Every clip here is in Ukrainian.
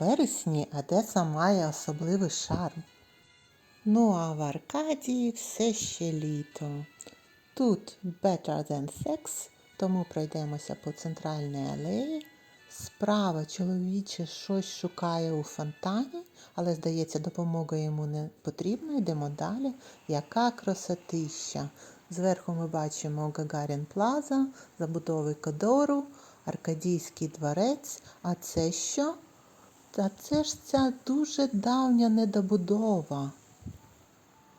вересні Одеса має особливий шарм. Ну а в Аркадії все ще літо. Тут better than sex, тому пройдемося по центральній алеї. Справа чоловіче щось шукає у фонтані, але, здається, допомога йому не потрібна. Йдемо далі. Яка красотища! Зверху ми бачимо Гагарін Плаза, забудови Кодору, Аркадійський дворець. А це що? Та це ж ця дуже давня недобудова.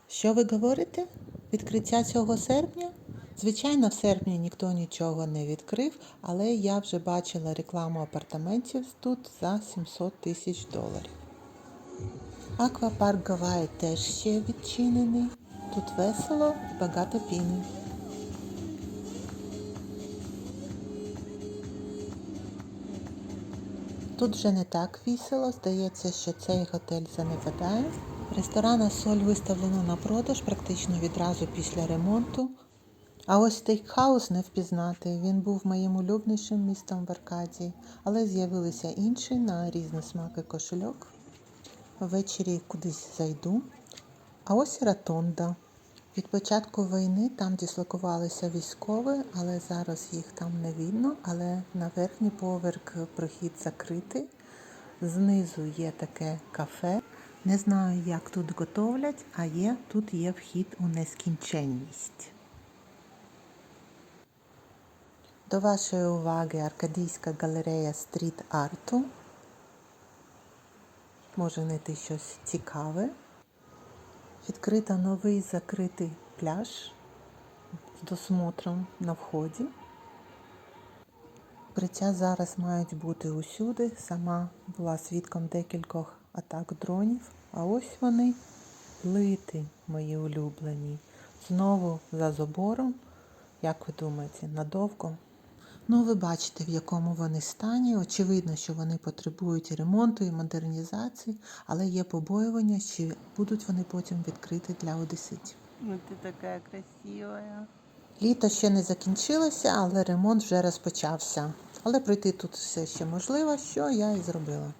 Що ви говорите? Відкриття цього серпня? Звичайно, в серпні ніхто нічого не відкрив, але я вже бачила рекламу апартаментів тут за 700 тисяч доларів. Аквапарк Гаваї теж ще відчинений. Тут весело і багато піни. Тут вже не так весело, здається, що цей готель занепадає. Ресторан Соль виставлено на продаж практично відразу після ремонту. А ось стейкхаус не впізнати. Він був моїм улюбленішим містом в Аркадії, але з'явилися інші на різні смаки кошельок. Ввечері кудись зайду. А ось і ротонда. Від початку війни там дислокувалися військові, але зараз їх там не видно. Але на верхній поверх прохід закритий. Знизу є таке кафе. Не знаю, як тут готовлять, а є тут є вхід у нескінченність. До вашої уваги Аркадійська галерея стріт арту. Може знайти щось цікаве. Відкрита новий закритий пляж з досмотром на вході. Укриття зараз мають бути усюди. Сама була свідком декількох атак дронів. А ось вони, плити мої улюблені. Знову за забором. Як ви думаєте, надовго? Ну, ви бачите, в якому вони стані. Очевидно, що вони потребують ремонту і модернізації, але є побоювання, чи будуть вони потім відкриті для одеситів. Ну ты такая красивая. Літо ще не закінчилося, але ремонт вже розпочався. Але пройти тут все ще можливо, що я і зробила.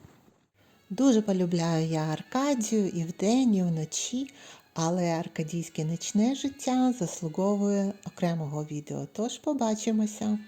Дуже полюбляю я Аркадію і вдень, і вночі, але аркадійське нічне життя заслуговує окремого відео. Тож побачимося!